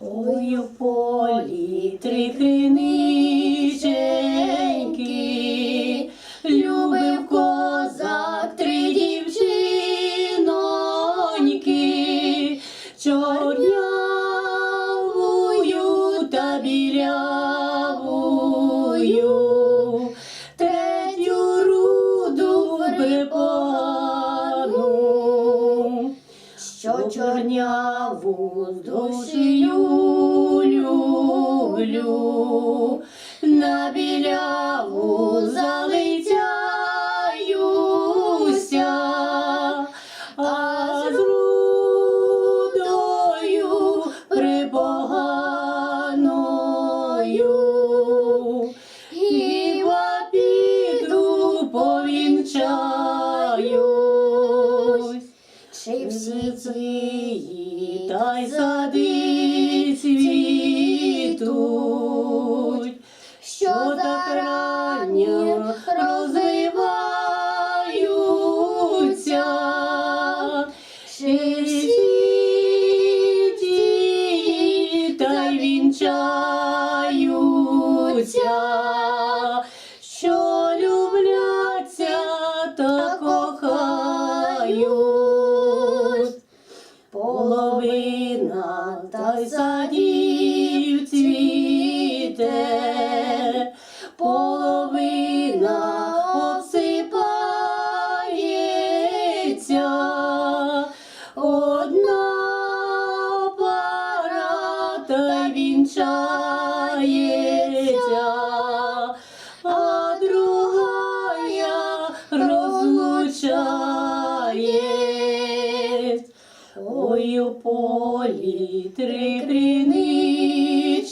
Ой, у полі три криниченьки, любив козак три дівчиноньки, чорнявую та білявую, що чорняву з душею люблю, на біляву залицяюся, Чи всі цвіті та й сади цвітуть, що так рання розвиваються, чи всі ті та й вінчаються, що любляться та кохають. Та садів цвіте, половина обсипається, одна пара та й у полі три криниченьки,